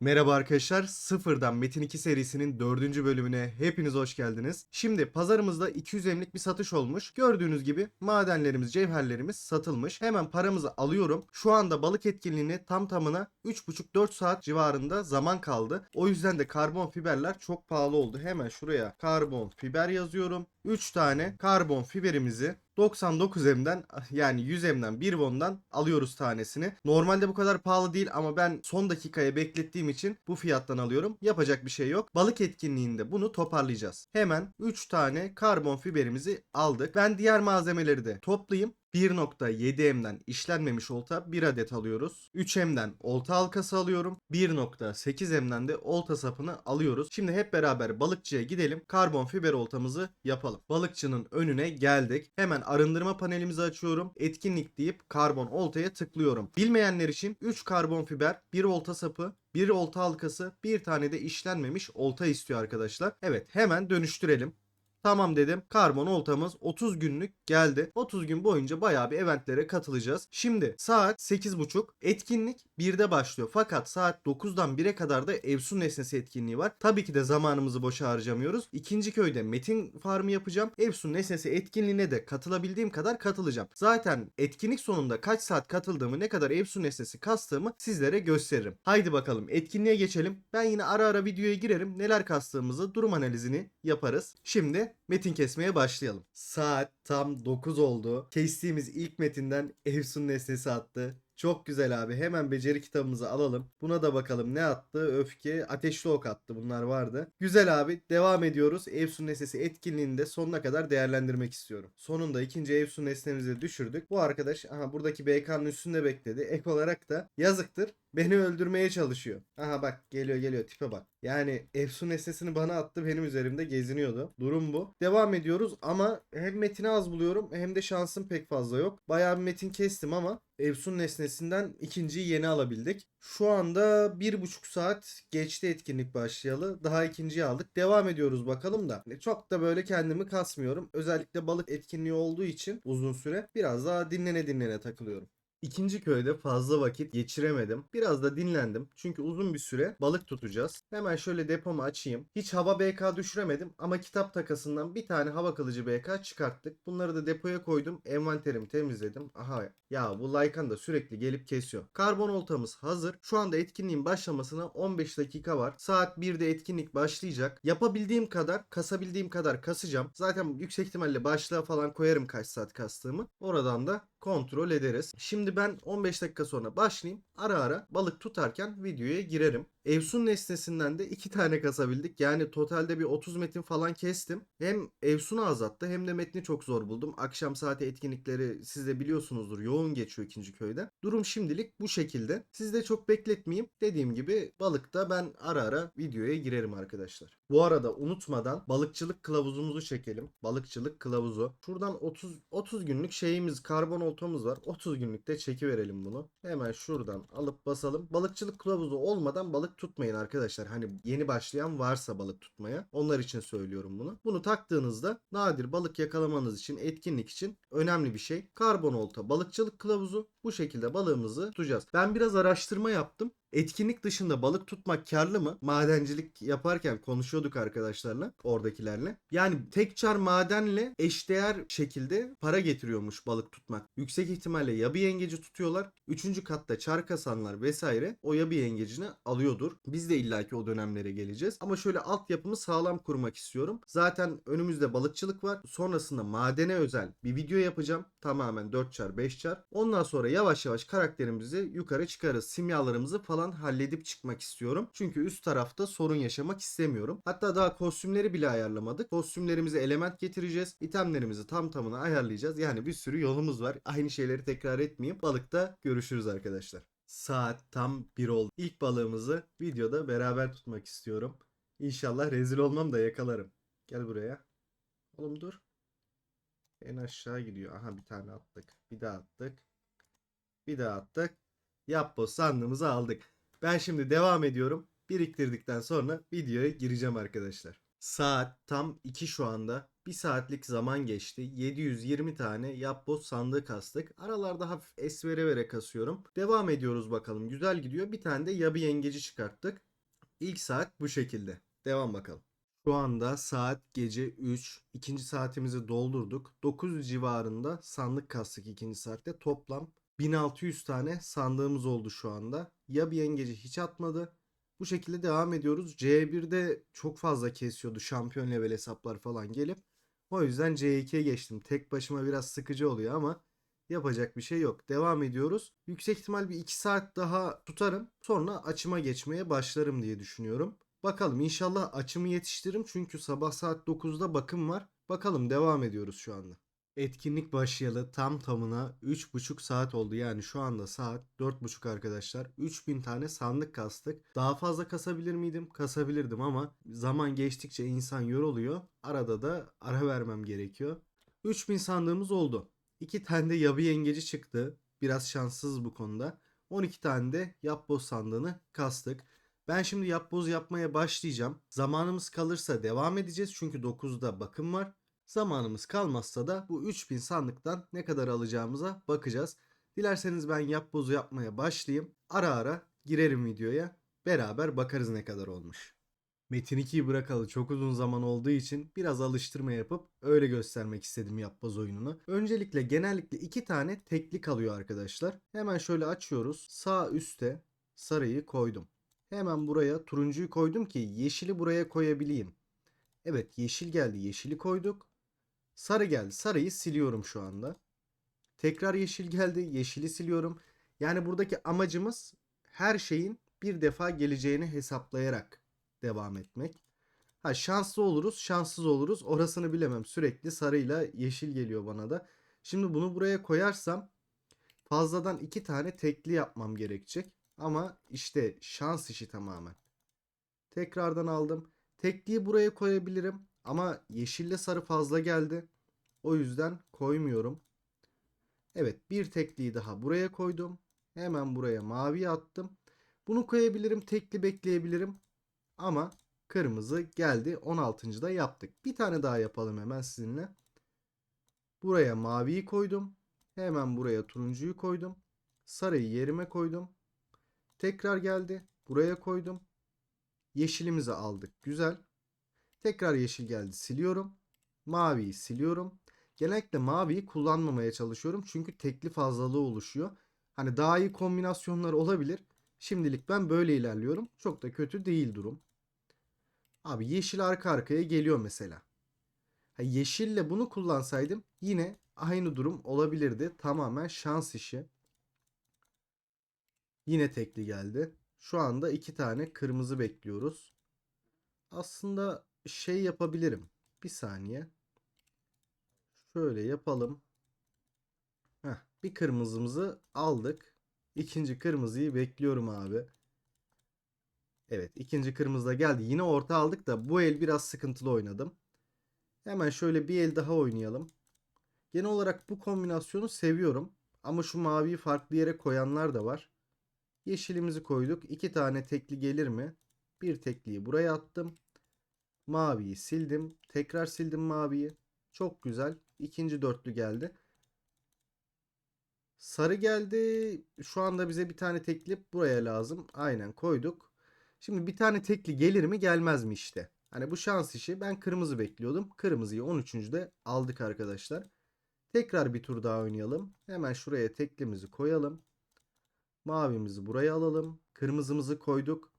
Merhaba arkadaşlar, Sıfırdan Metin 2 serisinin 4. bölümüne hepiniz hoş geldiniz. Şimdi pazarımızda 200 emlik bir satış olmuş. Gördüğünüz gibi madenlerimiz, cevherlerimiz satılmış. Hemen paramızı alıyorum. Şu anda balık etkinliğine tam tamına 3,5-4 saat civarında zaman kaldı. O yüzden de karbon fiberler çok pahalı oldu. Hemen şuraya karbon fiber yazıyorum. 3 tane karbon fiberimizi 99M'den yani 100M'den 1 won'dan alıyoruz tanesini. Normalde bu kadar pahalı değil ama ben son dakikaya beklettiğim için bu fiyattan alıyorum. Yapacak bir şey yok. Balık etkinliğinde bunu toparlayacağız. Hemen 3 tane karbon fiberimizi aldık. Ben diğer malzemeleri de toplayayım. 1.7M'den işlenmemiş olta 1 adet alıyoruz. 3M'den olta halkası alıyorum. 1.8M'den de olta sapını alıyoruz. Şimdi hep beraber balıkçıya gidelim. Karbon fiber oltamızı yapalım. Balıkçının önüne geldik. Hemen arındırma panelimizi açıyorum. Etkinlik deyip karbon oltaya tıklıyorum. Bilmeyenler için 3 karbon fiber, 1 olta sapı, bir olta halkası, bir tane de işlenmemiş olta istiyor arkadaşlar. Evet hemen dönüştürelim. Tamam dedim. Karbon oltamız 30 günlük geldi. 30 gün boyunca bayağı bir eventlere katılacağız. Şimdi saat 8.30. Etkinlik 1'de başlıyor. Fakat saat 9'dan 1'e kadar da Evsun Nesnesi etkinliği var. Tabii ki de zamanımızı boşa harcamıyoruz. İkinci köyde Metin Farmı yapacağım. Evsun Nesnesi etkinliğine de katılabildiğim kadar katılacağım. Zaten etkinlik sonunda kaç saat katıldığımı, ne kadar Evsun Nesnesi kastığımı sizlere gösteririm. Haydi bakalım etkinliğe geçelim. Ben yine ara ara videoya girerim. Neler kastığımızı, durum analizini yaparız. Şimdi metin kesmeye başlayalım. Saat tam 9 oldu. Kestiğimiz ilk metinden Evsun nesnesi attı. Çok güzel abi. Hemen beceri kitabımızı alalım. Buna da bakalım ne attı? Öfke, ateşli ok attı. Bunlar vardı. Güzel abi. Devam ediyoruz. Evsun nesnesi etkinliğini de sonuna kadar değerlendirmek istiyorum. Sonunda ikinci Evsun nesnemizi düşürdük. Bu arkadaş aha buradaki BK'nın üstünde bekledi. Ek olarak da yazıktır. Beni öldürmeye çalışıyor. Aha bak geliyor geliyor tipe bak. Yani Efsun nesnesini bana attı benim üzerimde geziniyordu. Durum bu. Devam ediyoruz ama hem metini az buluyorum hem de şansım pek fazla yok. Bayağı bir metin kestim ama Efsun nesnesinden ikinciyi yeni alabildik. Şu anda bir buçuk saat geçti etkinlik başlayalı. Daha ikinciyi aldık. Devam ediyoruz bakalım da. Çok da böyle kendimi kasmıyorum. Özellikle balık etkinliği olduğu için uzun süre biraz daha dinlene dinlene takılıyorum. İkinci köyde fazla vakit geçiremedim. Biraz da dinlendim. Çünkü uzun bir süre balık tutacağız. Hemen şöyle depomu açayım. Hiç hava BK düşüremedim ama kitap takasından bir tane hava kılıcı BK çıkarttık. Bunları da depoya koydum. Envanterimi temizledim. Aha ya bu Lycan da sürekli gelip kesiyor. Karbon oltamız hazır. Şu anda etkinliğin başlamasına 15 dakika var. Saat 1'de etkinlik başlayacak. Yapabildiğim kadar, kasabildiğim kadar kasacağım. Zaten yüksek ihtimalle başlığa falan koyarım kaç saat kastığımı. Oradan da kontrol ederiz. Şimdi ben 15 dakika sonra başlayayım. Ara ara balık tutarken videoya girerim. Evsun nesnesinden de iki tane kasabildik. Yani totalde bir 30 metin falan kestim. Hem Evsun'u azalttı hem de metni çok zor buldum. Akşam saati etkinlikleri siz de biliyorsunuzdur yoğun geçiyor ikinci köyde. Durum şimdilik bu şekilde. Siz de çok bekletmeyeyim. Dediğim gibi balıkta ben ara ara videoya girerim arkadaşlar. Bu arada unutmadan balıkçılık kılavuzumuzu çekelim. Balıkçılık kılavuzu. Şuradan 30 30 günlük şeyimiz karbon oltamız var. 30 günlükte çeki verelim bunu. Hemen şuradan alıp basalım. Balıkçılık kılavuzu olmadan balık tutmayın arkadaşlar. Hani yeni başlayan varsa balık tutmaya. Onlar için söylüyorum bunu. Bunu taktığınızda nadir balık yakalamanız için, etkinlik için önemli bir şey. Karbon olta balıkçılık kılavuzu. Bu şekilde balığımızı tutacağız. Ben biraz araştırma yaptım. Etkinlik dışında balık tutmak karlı mı? Madencilik yaparken konuşuyorduk arkadaşlarla, oradakilerle. Yani tek çar madenle eşdeğer şekilde para getiriyormuş balık tutmak. Yüksek ihtimalle yabi yengeci tutuyorlar. Üçüncü katta çar kasanlar vesaire o yabi yengecini alıyordur. Biz de illaki o dönemlere geleceğiz. Ama şöyle altyapımı sağlam kurmak istiyorum. Zaten önümüzde balıkçılık var. Sonrasında madene özel bir video yapacağım. Tamamen 4 çar 5 çar. Ondan sonra yavaş yavaş karakterimizi yukarı çıkarız. Simyalarımızı falan halledip çıkmak istiyorum. Çünkü üst tarafta sorun yaşamak istemiyorum. Hatta daha kostümleri bile ayarlamadık. Kostümlerimize element getireceğiz. İtemlerimizi tam tamına ayarlayacağız. Yani bir sürü yolumuz var. Aynı şeyleri tekrar etmeyeyim. Balıkta görüşürüz arkadaşlar. Saat tam 1 oldu. İlk balığımızı videoda beraber tutmak istiyorum. İnşallah rezil olmam da yakalarım. Gel buraya. Oğlum dur. En aşağı gidiyor. Aha bir tane attık. Bir daha attık. Bir daha attık. Yapboz sandığımızı aldık. Ben şimdi devam ediyorum. Biriktirdikten sonra videoya gireceğim arkadaşlar. Saat tam 2 şu anda. 1 saatlik zaman geçti. 720 tane yapboz sandığı kastık. Aralarda hafif es vere vere kasıyorum. Devam ediyoruz bakalım. Güzel gidiyor. Bir tane de yabi yengeci çıkarttık. İlk saat bu şekilde. Devam bakalım. Şu anda saat gece 3. İkinci saatimizi doldurduk. 9 civarında sandık kastık ikinci saatte. Toplam 1600 tane sandığımız oldu şu anda. Yabi yengeci hiç atmadı. Bu şekilde devam ediyoruz. C1'de çok fazla kesiyordu şampiyon level hesaplar falan gelip. O yüzden C2'ye geçtim. Tek başıma biraz sıkıcı oluyor ama yapacak bir şey yok. Devam ediyoruz. Yüksek ihtimal bir 2 saat daha tutarım. Sonra açıma geçmeye başlarım diye düşünüyorum. Bakalım inşallah açımı yetiştiririm çünkü sabah saat 9'da bakım var. Bakalım devam ediyoruz şu anda. Etkinlik başlayalı tam tamına 3,5 saat oldu. Yani şu anda saat 4,5 arkadaşlar. 3000 tane sandık kastık. Daha fazla kasabilir miydim? Kasabilirdim ama zaman geçtikçe insan yoruluyor. Arada da ara vermem gerekiyor. 3000 sandığımız oldu. 2 tane de yabi yengeci çıktı. Biraz şanssız bu konuda. 12 tane de yapboz sandığını kastık. Ben şimdi yapboz yapmaya başlayacağım. Zamanımız kalırsa devam edeceğiz çünkü 9'da bakım var. Zamanımız kalmazsa da bu 3000 sandıktan ne kadar alacağımıza bakacağız. Dilerseniz ben yapbozu yapmaya başlayayım. Ara ara girerim videoya. Beraber bakarız ne kadar olmuş. Metin 2'yi bırakalı çok uzun zaman olduğu için biraz alıştırma yapıp öyle göstermek istedim yapboz oyununu. Öncelikle genellikle iki tane tekli kalıyor arkadaşlar. Hemen şöyle açıyoruz. Sağ üstte sarıyı koydum. Hemen buraya turuncuyu koydum ki yeşili buraya koyabileyim. Evet yeşil geldi. Yeşili koyduk. Sarı geldi. Sarıyı siliyorum şu anda. Tekrar yeşil geldi. Yeşili siliyorum. Yani buradaki amacımız her şeyin bir defa geleceğini hesaplayarak devam etmek. Ha şanslı oluruz, şanssız oluruz. Orasını bilemem. Sürekli sarıyla yeşil geliyor bana da. Şimdi bunu buraya koyarsam fazladan iki tane tekli yapmam gerekecek. Ama işte şans işi tamamen. Tekrardan aldım. Tekliyi buraya koyabilirim. Ama yeşille sarı fazla geldi. O yüzden koymuyorum. Evet bir tekliyi daha buraya koydum. Hemen buraya mavi attım. Bunu koyabilirim. Tekli bekleyebilirim. Ama kırmızı geldi. 16. da yaptık. Bir tane daha yapalım hemen sizinle. Buraya maviyi koydum. Hemen buraya turuncuyu koydum. Sarıyı yerime koydum. Tekrar geldi. Buraya koydum. Yeşilimizi aldık. Güzel. Tekrar yeşil geldi. Siliyorum. Maviyi siliyorum. Genellikle maviyi kullanmamaya çalışıyorum. Çünkü tekli fazlalığı oluşuyor. Hani daha iyi kombinasyonlar olabilir. Şimdilik ben böyle ilerliyorum. Çok da kötü değil durum. Abi yeşil arka arkaya geliyor mesela. Ha, yeşille bunu kullansaydım yine aynı durum olabilirdi. Tamamen şans işi. Yine tekli geldi. Şu anda iki tane kırmızı bekliyoruz. Aslında şey yapabilirim. Bir saniye. Şöyle yapalım. Heh, bir kırmızımızı aldık. İkinci kırmızıyı bekliyorum abi. Evet ikinci kırmızı da geldi. Yine orta aldık da bu el biraz sıkıntılı oynadım. Hemen şöyle bir el daha oynayalım. Genel olarak bu kombinasyonu seviyorum. Ama şu maviyi farklı yere koyanlar da var. Yeşilimizi koyduk. İki tane tekli gelir mi? Bir tekliyi buraya attım. Maviyi sildim. Tekrar sildim maviyi. Çok güzel. İkinci dörtlü geldi. Sarı geldi. Şu anda bize bir tane tekli buraya lazım. Aynen koyduk. Şimdi bir tane tekli gelir mi gelmez mi işte. Hani bu şans işi. Ben kırmızı bekliyordum. Kırmızıyı 13. de aldık arkadaşlar. Tekrar bir tur daha oynayalım. Hemen şuraya teklimizi koyalım. Mavimizi buraya alalım. Kırmızımızı koyduk.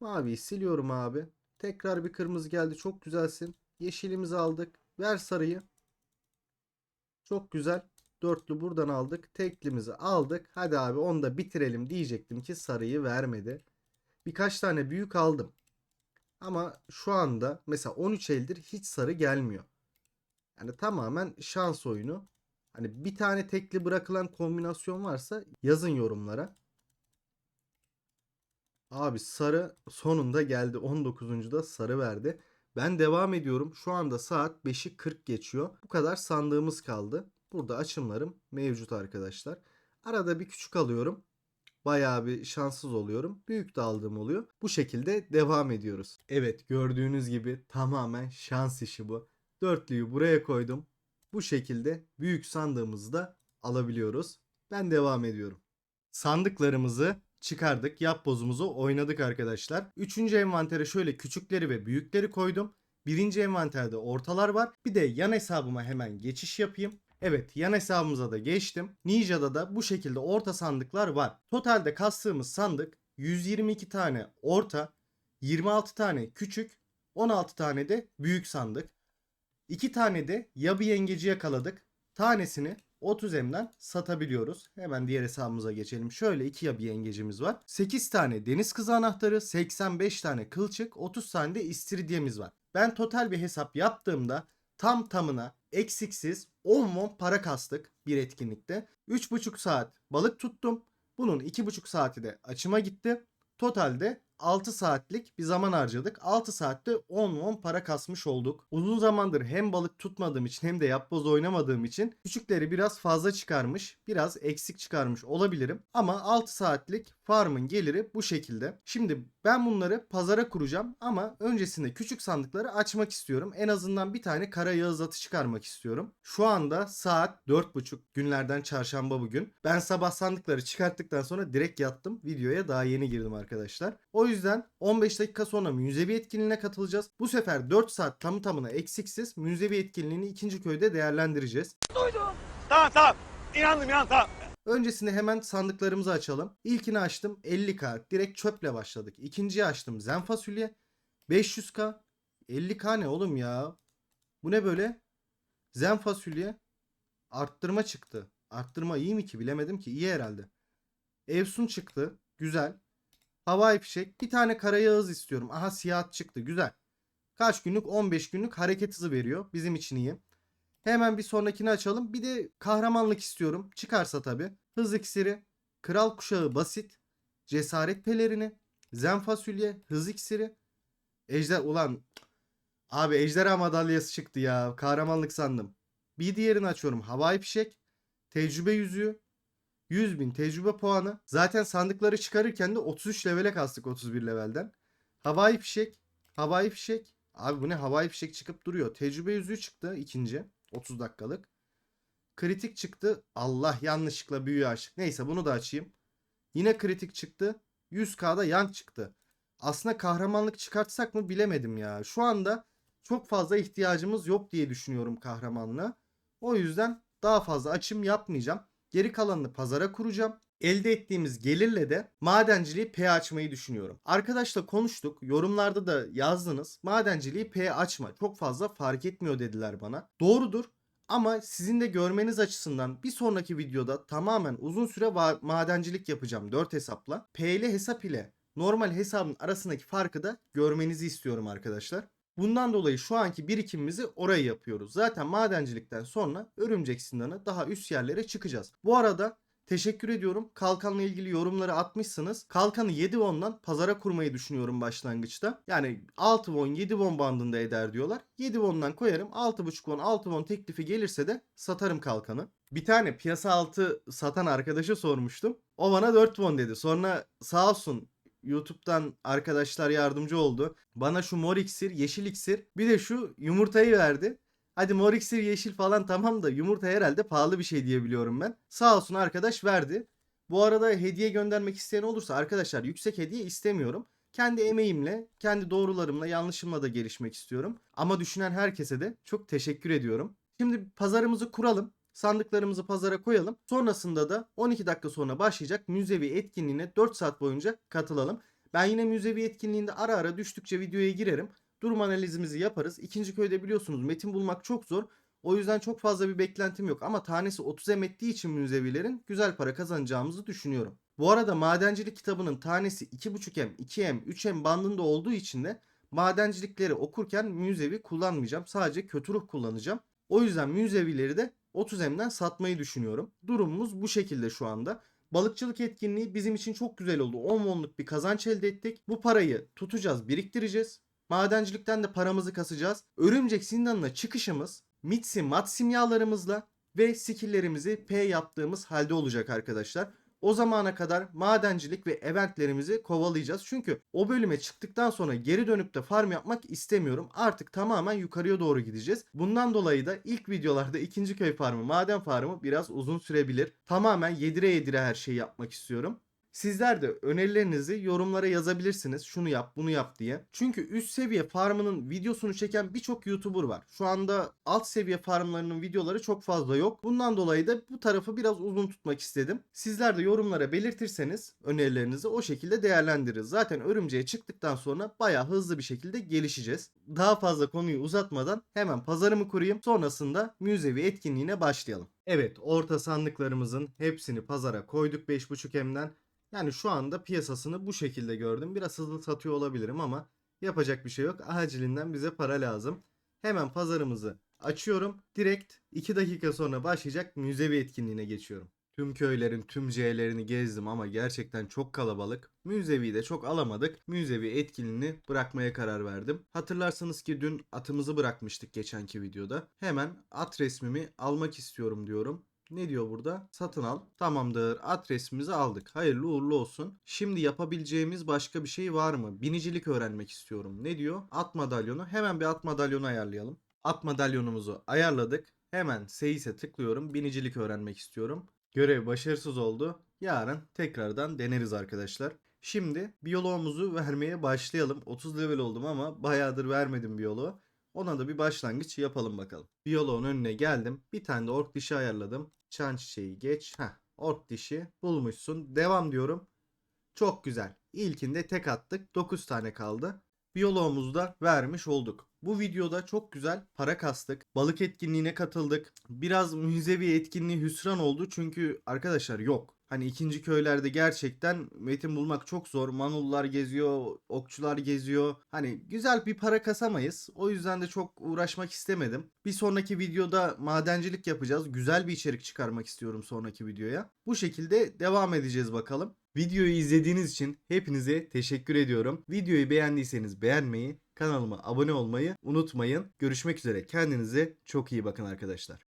Maviyi siliyorum abi. Tekrar bir kırmızı geldi. Çok güzelsin. Yeşilimizi aldık. Ver sarıyı. Çok güzel. Dörtlü buradan aldık. Teklimizi aldık. Hadi abi onu da bitirelim diyecektim ki sarıyı vermedi. Birkaç tane büyük aldım. Ama şu anda mesela 13 eldir hiç sarı gelmiyor. Yani tamamen şans oyunu. Hani bir tane tekli bırakılan kombinasyon varsa yazın yorumlara. Abi sarı sonunda geldi. 19'uncu sarı verdi. Ben devam ediyorum. Şu anda saat 5'i 40 geçiyor. Bu kadar sandığımız kaldı. Burada açımlarım mevcut arkadaşlar. Arada bir küçük alıyorum. bayağı bir şanssız oluyorum. Büyük de aldığım oluyor. Bu şekilde devam ediyoruz. Evet gördüğünüz gibi tamamen şans işi bu. Dörtlüyü buraya koydum. Bu şekilde büyük sandığımızı da alabiliyoruz. Ben devam ediyorum. Sandıklarımızı çıkardık. Yap bozumuzu oynadık arkadaşlar. Üçüncü envantere şöyle küçükleri ve büyükleri koydum. Birinci envanterde ortalar var. Bir de yan hesabıma hemen geçiş yapayım. Evet yan hesabımıza da geçtim. Ninja'da da bu şekilde orta sandıklar var. Totalde kastığımız sandık 122 tane orta, 26 tane küçük, 16 tane de büyük sandık. 2 tane de yabi yengeci yakaladık. Tanesini 30M'den satabiliyoruz. Hemen diğer hesabımıza geçelim. Şöyle iki yabi yengecimiz var. 8 tane deniz kızı anahtarı, 85 tane kılçık, 30 tane de istiridyemiz var. Ben total bir hesap yaptığımda tam tamına eksiksiz 10 won para kastık bir etkinlikte. 3,5 saat balık tuttum. Bunun 2,5 saati de açıma gitti. Totalde 6 saatlik bir zaman harcadık. 6 saatte 10 won para kasmış olduk. Uzun zamandır hem balık tutmadığım için hem de yapboz oynamadığım için küçükleri biraz fazla çıkarmış, biraz eksik çıkarmış olabilirim. Ama 6 saatlik farmın geliri bu şekilde. Şimdi ben bunları pazara kuracağım ama öncesinde küçük sandıkları açmak istiyorum. En azından bir tane kara yağız atı çıkarmak istiyorum. Şu anda saat 4.30 günlerden çarşamba bugün. Ben sabah sandıkları çıkarttıktan sonra direkt yattım. Videoya daha yeni girdim arkadaşlar. O yüzden 15 dakika sonra münzevi etkinliğine katılacağız. Bu sefer 4 saat tamı tamına eksiksiz münzevi etkinliğini ikinci köyde değerlendireceğiz. Tamam tamam. İnandım inandım tamam. Öncesinde hemen sandıklarımızı açalım. İlkini açtım 50k. Direkt çöple başladık. İkinciyi açtım zen fasulye. 500k. 50k ne oğlum ya? Bu ne böyle? Zen fasulye. Arttırma çıktı. Arttırma iyi mi ki bilemedim ki. İyi herhalde. Evsun çıktı. Güzel. Havai fişek. Bir tane kara yağız istiyorum. Aha siyah çıktı. Güzel. Kaç günlük? 15 günlük hareket hızı veriyor. Bizim için iyi. Hemen bir sonrakini açalım. Bir de kahramanlık istiyorum. Çıkarsa tabi. Hız iksiri, kral kuşağı basit, cesaret pelerini, zen fasulye, hız iksiri, ejder ulan abi ejderha madalyası çıktı ya. Kahramanlık sandım. Bir diğerini açıyorum. Havai fişek, tecrübe yüzüğü, 100 bin tecrübe puanı. Zaten sandıkları çıkarırken de 33 levele kastık 31 levelden. Havai fişek, havai fişek. Abi bu ne havai fişek çıkıp duruyor. Tecrübe yüzüğü çıktı ikinci. 30 dakikalık. Kritik çıktı. Allah yanlışlıkla büyüğü açtık. Neyse bunu da açayım. Yine kritik çıktı. 100k'da yank çıktı. Aslında kahramanlık çıkartsak mı bilemedim ya. Şu anda çok fazla ihtiyacımız yok diye düşünüyorum kahramanlığa. O yüzden daha fazla açım yapmayacağım. Geri kalanını pazara kuracağım. Elde ettiğimiz gelirle de madenciliği P açmayı düşünüyorum. Arkadaşla konuştuk. Yorumlarda da yazdınız. Madenciliği P açma. Çok fazla fark etmiyor dediler bana. Doğrudur. Ama sizin de görmeniz açısından bir sonraki videoda tamamen uzun süre madencilik yapacağım 4 hesapla. P ile hesap ile normal hesabın arasındaki farkı da görmenizi istiyorum arkadaşlar. Bundan dolayı şu anki birikimimizi oraya yapıyoruz. Zaten madencilikten sonra örümcek zindanı daha üst yerlere çıkacağız. Bu arada Teşekkür ediyorum. Kalkanla ilgili yorumları atmışsınız. Kalkanı 7 won'dan pazara kurmayı düşünüyorum başlangıçta. Yani 6 won 7 won bandında eder diyorlar. 7 won'dan koyarım. 6.5 won 6 won teklifi gelirse de satarım kalkanı. Bir tane piyasa altı satan arkadaşa sormuştum. O bana 4 won dedi. Sonra sağ olsun YouTube'dan arkadaşlar yardımcı oldu. Bana şu mor iksir, yeşil iksir bir de şu yumurtayı verdi. Hadi mor iksir yeşil falan tamam da yumurta herhalde pahalı bir şey diye biliyorum ben. Sağ olsun arkadaş verdi. Bu arada hediye göndermek isteyen olursa arkadaşlar yüksek hediye istemiyorum. Kendi emeğimle, kendi doğrularımla, yanlışımla da gelişmek istiyorum. Ama düşünen herkese de çok teşekkür ediyorum. Şimdi pazarımızı kuralım. Sandıklarımızı pazara koyalım. Sonrasında da 12 dakika sonra başlayacak müzevi etkinliğine 4 saat boyunca katılalım. Ben yine müzevi etkinliğinde ara ara düştükçe videoya girerim. Durum analizimizi yaparız. İkinci köyde biliyorsunuz metin bulmak çok zor. O yüzden çok fazla bir beklentim yok ama tanesi 30 em ettiği için müzevilerin güzel para kazanacağımızı düşünüyorum. Bu arada madencilik kitabının tanesi 2.5M, 2M, 3M bandında olduğu için de madencilikleri okurken müzevi kullanmayacağım. Sadece kötü ruh kullanacağım. O yüzden müzevileri de 30M'den satmayı düşünüyorum. Durumumuz bu şekilde şu anda. Balıkçılık etkinliği bizim için çok güzel oldu. 10 wonluk bir kazanç elde ettik. Bu parayı tutacağız, biriktireceğiz. Madencilikten de paramızı kasacağız. Örümcek zindanına çıkışımız Mitsi mat simyalarımızla ve skilllerimizi P yaptığımız halde olacak arkadaşlar. O zamana kadar madencilik ve eventlerimizi kovalayacağız. Çünkü o bölüme çıktıktan sonra geri dönüp de farm yapmak istemiyorum. Artık tamamen yukarıya doğru gideceğiz. Bundan dolayı da ilk videolarda ikinci köy farmı, maden farmı biraz uzun sürebilir. Tamamen yedire yedire her şeyi yapmak istiyorum. Sizler de önerilerinizi yorumlara yazabilirsiniz. Şunu yap, bunu yap diye. Çünkü üst seviye farmının videosunu çeken birçok YouTuber var. Şu anda alt seviye farmlarının videoları çok fazla yok. Bundan dolayı da bu tarafı biraz uzun tutmak istedim. Sizler de yorumlara belirtirseniz önerilerinizi o şekilde değerlendiririz. Zaten örümceğe çıktıktan sonra bayağı hızlı bir şekilde gelişeceğiz. Daha fazla konuyu uzatmadan hemen pazarımı kurayım. Sonrasında müzevi etkinliğine başlayalım. Evet, orta sandıklarımızın hepsini pazara koyduk 5.5M'den. Yani şu anda piyasasını bu şekilde gördüm. Biraz hızlı satıyor olabilirim ama yapacak bir şey yok. Acilinden bize para lazım. Hemen pazarımızı açıyorum. Direkt 2 dakika sonra başlayacak müzevi etkinliğine geçiyorum. Tüm köylerin tüm C'lerini gezdim ama gerçekten çok kalabalık. Müzevi de çok alamadık. Müzevi etkinliğini bırakmaya karar verdim. Hatırlarsanız ki dün atımızı bırakmıştık geçenki videoda. Hemen at resmimi almak istiyorum diyorum. Ne diyor burada? Satın al. Tamamdır. At resmimizi aldık. Hayırlı uğurlu olsun. Şimdi yapabileceğimiz başka bir şey var mı? Binicilik öğrenmek istiyorum. Ne diyor? At madalyonu. Hemen bir at madalyonu ayarlayalım. At madalyonumuzu ayarladık. Hemen Seyis'e tıklıyorum. Binicilik öğrenmek istiyorum. Görev başarısız oldu. Yarın tekrardan deneriz arkadaşlar. Şimdi biyoloğumuzu vermeye başlayalım. 30 level oldum ama bayağıdır vermedim biyoloğu. Ona da bir başlangıç yapalım bakalım. Biyoloğun önüne geldim. Bir tane de ork dişi ayarladım. Çan çiçeği geç. Heh, ork dişi bulmuşsun. Devam diyorum. Çok güzel. İlkinde tek attık. 9 tane kaldı. Biyoloğumuzu da vermiş olduk. Bu videoda çok güzel para kastık. Balık etkinliğine katıldık. Biraz müzevi etkinliği hüsran oldu çünkü arkadaşlar yok. Hani ikinci köylerde gerçekten metin bulmak çok zor. Manullar geziyor, okçular geziyor. Hani güzel bir para kasamayız. O yüzden de çok uğraşmak istemedim. Bir sonraki videoda madencilik yapacağız. Güzel bir içerik çıkarmak istiyorum sonraki videoya. Bu şekilde devam edeceğiz bakalım. Videoyu izlediğiniz için hepinize teşekkür ediyorum. Videoyu beğendiyseniz beğenmeyi, kanalıma abone olmayı unutmayın. Görüşmek üzere. Kendinize çok iyi bakın arkadaşlar.